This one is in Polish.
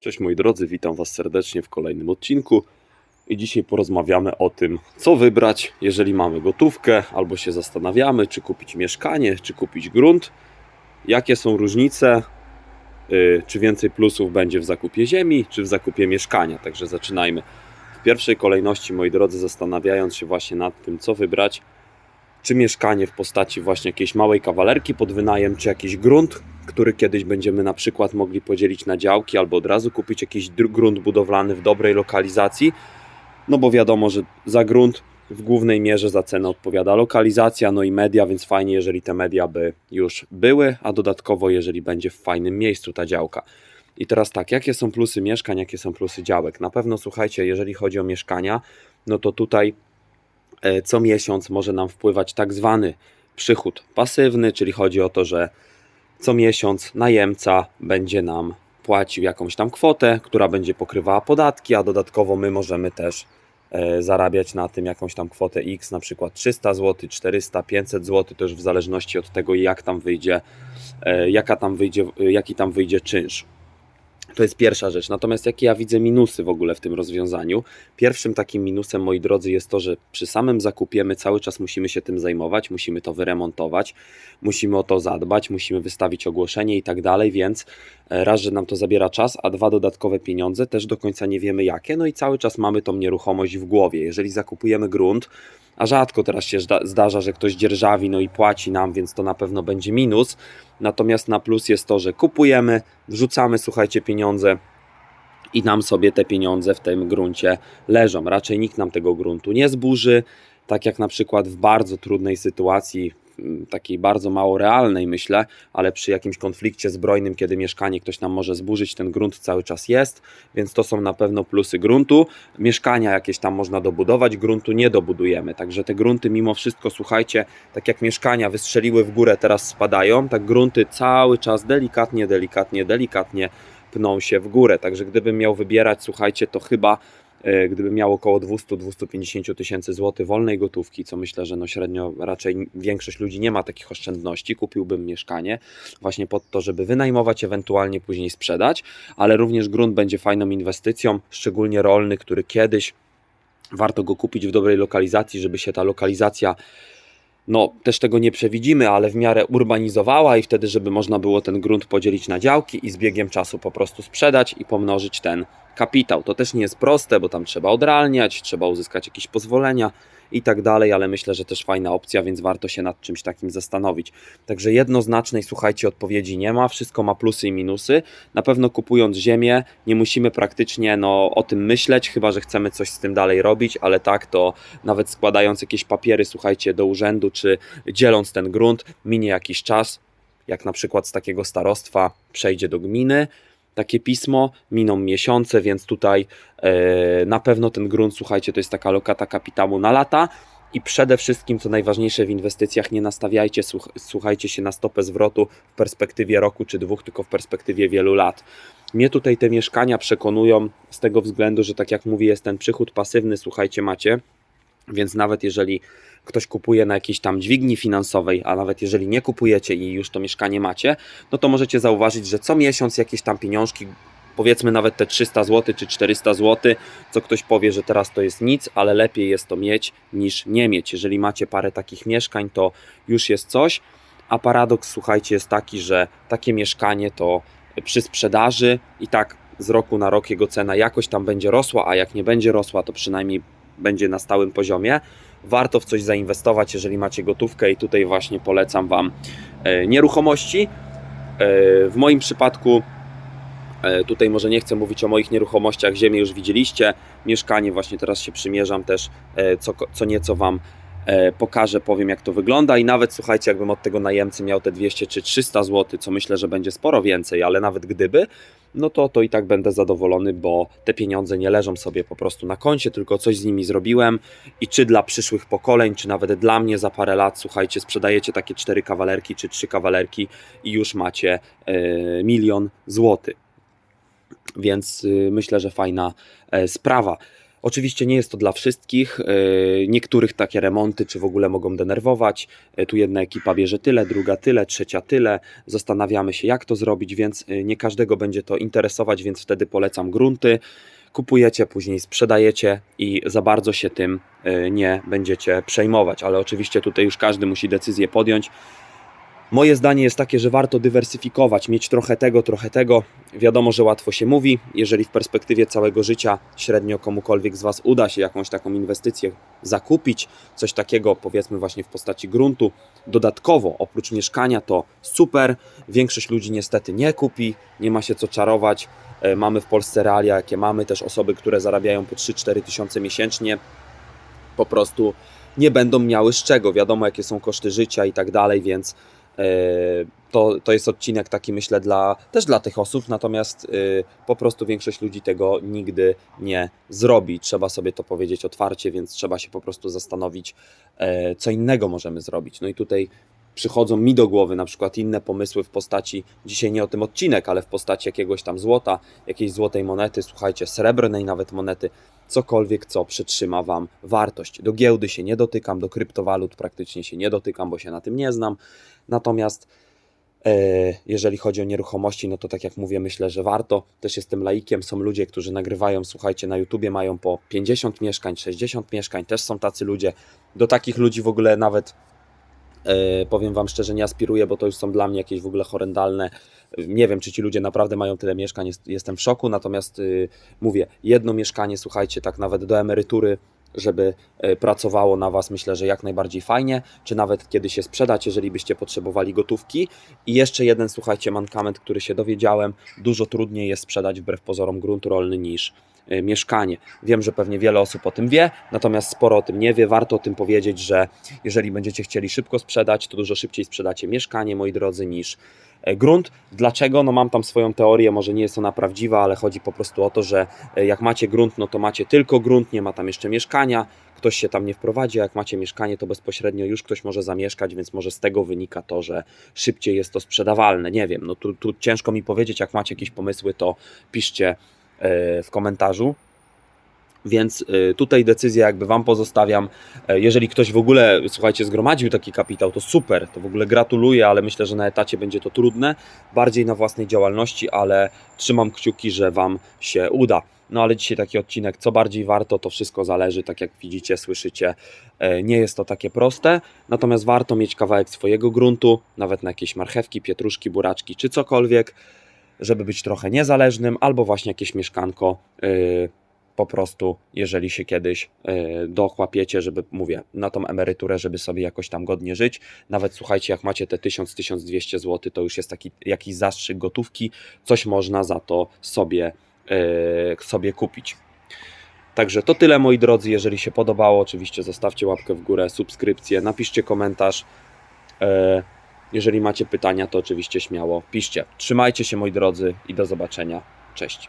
Cześć moi drodzy, witam Was serdecznie w kolejnym odcinku. I dzisiaj porozmawiamy o tym, co wybrać, jeżeli mamy gotówkę albo się zastanawiamy, czy kupić mieszkanie, czy kupić grunt, jakie są różnice, yy, czy więcej plusów będzie w zakupie ziemi, czy w zakupie mieszkania. Także zaczynajmy. W pierwszej kolejności, moi drodzy, zastanawiając się właśnie nad tym, co wybrać, czy mieszkanie w postaci właśnie jakiejś małej kawalerki pod wynajem, czy jakiś grunt, który kiedyś będziemy na przykład mogli podzielić na działki, albo od razu kupić jakiś grunt budowlany w dobrej lokalizacji. No bo wiadomo, że za grunt w głównej mierze za cenę odpowiada lokalizacja, no i media, więc fajnie, jeżeli te media by już były, a dodatkowo, jeżeli będzie w fajnym miejscu ta działka. I teraz tak, jakie są plusy mieszkań, jakie są plusy działek? Na pewno słuchajcie, jeżeli chodzi o mieszkania, no to tutaj e, co miesiąc może nam wpływać tak zwany przychód pasywny, czyli chodzi o to, że co miesiąc najemca będzie nam płacił jakąś tam kwotę, która będzie pokrywała podatki, a dodatkowo my możemy też e, zarabiać na tym jakąś tam kwotę X, na przykład 300 zł, 400, 500 zł, to już w zależności od tego, jak tam wyjdzie, e, jaka tam wyjdzie, jaki tam wyjdzie czynsz. To jest pierwsza rzecz. Natomiast jakie ja widzę minusy w ogóle w tym rozwiązaniu? Pierwszym takim minusem, moi drodzy, jest to, że przy samym zakupie my cały czas musimy się tym zajmować, musimy to wyremontować, musimy o to zadbać, musimy wystawić ogłoszenie i tak dalej, więc e, raz, że nam to zabiera czas, a dwa dodatkowe pieniądze, też do końca nie wiemy jakie, no i cały czas mamy tą nieruchomość w głowie. Jeżeli zakupujemy grunt, a rzadko teraz się zda- zdarza, że ktoś dzierżawi no i płaci nam, więc to na pewno będzie minus. Natomiast na plus jest to, że kupujemy, wrzucamy, słuchajcie, pieniądze i nam sobie te pieniądze w tym gruncie leżą. Raczej nikt nam tego gruntu nie zburzy, tak jak na przykład w bardzo trudnej sytuacji, takiej bardzo mało realnej myślę, ale przy jakimś konflikcie zbrojnym, kiedy mieszkanie ktoś nam może zburzyć, ten grunt cały czas jest, więc to są na pewno plusy gruntu. Mieszkania jakieś tam można dobudować, gruntu nie dobudujemy, także te grunty mimo wszystko, słuchajcie, tak jak mieszkania wystrzeliły w górę, teraz spadają, tak grunty cały czas delikatnie, delikatnie, delikatnie pną się w górę. Także gdybym miał wybierać, słuchajcie, to chyba e, gdybym miał około 200-250 tysięcy złotych wolnej gotówki, co myślę, że no średnio raczej większość ludzi nie ma takich oszczędności, kupiłbym mieszkanie właśnie pod to, żeby wynajmować, ewentualnie później sprzedać, ale również grunt będzie fajną inwestycją, szczególnie rolny, który kiedyś warto go kupić w dobrej lokalizacji, żeby się ta lokalizacja no też tego nie przewidzimy, ale w miarę urbanizowała i wtedy, żeby można było ten grunt podzielić na działki i z biegiem czasu po prostu sprzedać i pomnożyć ten kapitał. To też nie jest proste, bo tam trzeba odralniać, trzeba uzyskać jakieś pozwolenia i tak dalej, ale myślę, że też fajna opcja, więc warto się nad czymś takim zastanowić. Także jednoznacznej, słuchajcie, odpowiedzi nie ma, wszystko ma plusy i minusy. Na pewno kupując ziemię nie musimy praktycznie no, o tym myśleć, chyba że chcemy coś z tym dalej robić, ale tak to nawet składając jakieś papiery, słuchajcie, do urzędu, czy dzieląc ten grunt, minie jakiś czas, jak na przykład z takiego starostwa przejdzie do gminy, takie pismo, miną miesiące, więc tutaj e, na pewno ten grunt, słuchajcie, to jest taka lokata kapitału na lata. I przede wszystkim, co najważniejsze w inwestycjach, nie nastawiajcie, słuch- słuchajcie się na stopę zwrotu w perspektywie roku czy dwóch, tylko w perspektywie wielu lat. Mnie tutaj te mieszkania przekonują z tego względu, że tak jak mówię, jest ten przychód pasywny, słuchajcie, macie. Więc nawet jeżeli ktoś kupuje na jakiejś tam dźwigni finansowej, a nawet jeżeli nie kupujecie i już to mieszkanie macie, no to możecie zauważyć, że co miesiąc jakieś tam pieniążki, powiedzmy nawet te 300 zł czy 400 zł, co ktoś powie, że teraz to jest nic, ale lepiej jest to mieć niż nie mieć. Jeżeli macie parę takich mieszkań, to już jest coś. A paradoks, słuchajcie, jest taki, że takie mieszkanie to przy sprzedaży i tak z roku na rok jego cena jakoś tam będzie rosła, a jak nie będzie rosła, to przynajmniej będzie na stałym poziomie. Warto w coś zainwestować, jeżeli macie gotówkę, i tutaj właśnie polecam Wam e, nieruchomości. E, W moim przypadku, e, tutaj może nie chcę mówić o moich nieruchomościach, ziemię już widzieliście, mieszkanie właśnie teraz się przymierzam też, co, co nieco Wam pokażę, powiem jak to wygląda i nawet słuchajcie, jakbym od tego najemcy miał te 200 czy 300 zł, co myślę, że będzie sporo więcej, ale nawet gdyby, no to, to i tak będę zadowolony, bo te pieniądze nie leżą sobie po prostu na koncie, tylko coś z nimi zrobiłem i czy dla przyszłych pokoleń, czy nawet dla mnie za parę lat, słuchajcie, sprzedajecie takie cztery kawalerki czy trzy kawalerki i już macie e, milion złotych. Więc y, myślę, że fajna e, sprawa. Oczywiście nie jest to dla wszystkich. Yy, Niektórych takie remonty czy w ogóle mogą denerwować. Yy, Tu jedna ekipa bierze tyle, druga tyle, trzecia tyle. Zastanawiamy się, jak to zrobić, więc yy, nie każdego będzie to interesować, więc wtedy polecam grunty. Kupujecie, później sprzedajecie i za bardzo się tym nie będziecie przejmować. Ale oczywiście tutaj już każdy musi decyzję podjąć. Moje zdanie jest takie, że warto dywersyfikować, mieć trochę tego, trochę tego. Wiadomo, że łatwo się mówi. Jeżeli w perspektywie całego życia średnio komukolwiek z Was uda się jakąś taką inwestycję zakupić, coś takiego powiedzmy właśnie w postaci gruntu, dodatkowo oprócz mieszkania, to super. Większość ludzi niestety nie kupi, nie ma się co czarować. E, Mamy w Polsce realia, jakie mamy, też osoby, które zarabiają po 3-4 tysiące miesięcznie, po prostu nie będą miały z czego. Wiadomo, jakie są koszty życia i tak dalej, więc to, to jest odcinek taki, myślę, dla, też dla tych osób, natomiast e, po prostu większość ludzi tego nigdy nie zrobi. Trzeba sobie to powiedzieć otwarcie, więc trzeba się po prostu zastanowić, e, co innego możemy zrobić. No i tutaj przychodzą mi do głowy na przykład inne pomysły w postaci, dzisiaj nie o tym odcinek, ale w postaci jakiegoś tam złota, jakiejś złotej monety, słuchajcie, srebrnej nawet monety, cokolwiek, co przytrzyma Wam wartość. Do giełdy się nie dotykam, do kryptowalut praktycznie się nie dotykam, bo się na tym nie znam. Natomiast e, jeżeli chodzi o nieruchomości, no to tak jak mówię, myślę, że warto. Też jestem laikiem. Są ludzie, którzy nagrywają, słuchajcie, na YouTubie mają po 50 mieszkań, 60 mieszkań, też są tacy ludzie. Do takich ludzi w ogóle nawet powiem Wam szczerze, nie aspiruję, bo to już są dla mnie jakieś w ogóle horrendalne. Nie wiem, czy ci ludzie naprawdę mają tyle mieszkań, jest, jestem w szoku. Natomiast y, mówię, jedno mieszkanie, słuchajcie, tak nawet do emerytury, żeby e, pracowało na Was, myślę, że jak najbardziej fajnie, czy nawet kiedy się sprzedać, jeżeli byście potrzebowali gotówki. I jeszcze jeden, słuchajcie, mankament, który się dowiedziałem, dużo trudniej jest sprzedać wbrew pozorom grunt rolny niż e, mieszkanie. Wiem, że pewnie wiele osób o tym wie, natomiast sporo o tym nie wie. Warto o tym powiedzieć, że jeżeli będziecie chcieli szybko sprzedać, to dużo szybciej sprzedacie mieszkanie, moi drodzy, niż e, grunt. Dlaczego? No mam tam swoją teorię, może nie jest ona prawdziwa, ale chodzi po prostu o to, że e, jak macie grunt, no to macie tylko grunt, nie ma tam jeszcze mieszkania, ktoś się tam nie wprowadzi, a jak macie mieszkanie, to bezpośrednio już ktoś może zamieszkać, więc może z tego wynika to, że szybciej jest to sprzedawalne. Nie wiem, no tu, tu ciężko mi powiedzieć, jak macie jakieś pomysły, to piszcie e, w komentarzu. Więc y, tutaj decyzję jakby Wam pozostawiam. E, Jeżeli ktoś w ogóle, słuchajcie, zgromadził taki kapitał, to super, to w ogóle gratuluję, ale myślę, że na etacie będzie to trudne, bardziej na własnej działalności, ale trzymam kciuki, że Wam się uda. No ale dzisiaj taki odcinek, co bardziej warto, to wszystko zależy, tak jak widzicie, słyszycie, e, nie jest to takie proste, natomiast warto mieć kawałek swojego gruntu, nawet na jakieś marchewki, pietruszki, buraczki czy cokolwiek, żeby być trochę niezależnym, albo właśnie jakieś mieszkanko y, po prostu, jeżeli się kiedyś y, dochłapiecie, żeby, mówię, na tą emeryturę, żeby sobie jakoś tam godnie żyć. Nawet słuchajcie, jak macie te 1000-1200 zł, to już jest taki jakiś zastrzyk gotówki, coś można za to sobie, y, sobie kupić. Także to tyle moi drodzy, jeżeli się podobało, oczywiście zostawcie łapkę w górę, subskrypcję, napiszcie komentarz. Jeżeli macie pytania, to oczywiście śmiało piszcie. Trzymajcie się moi drodzy i do zobaczenia. Cześć.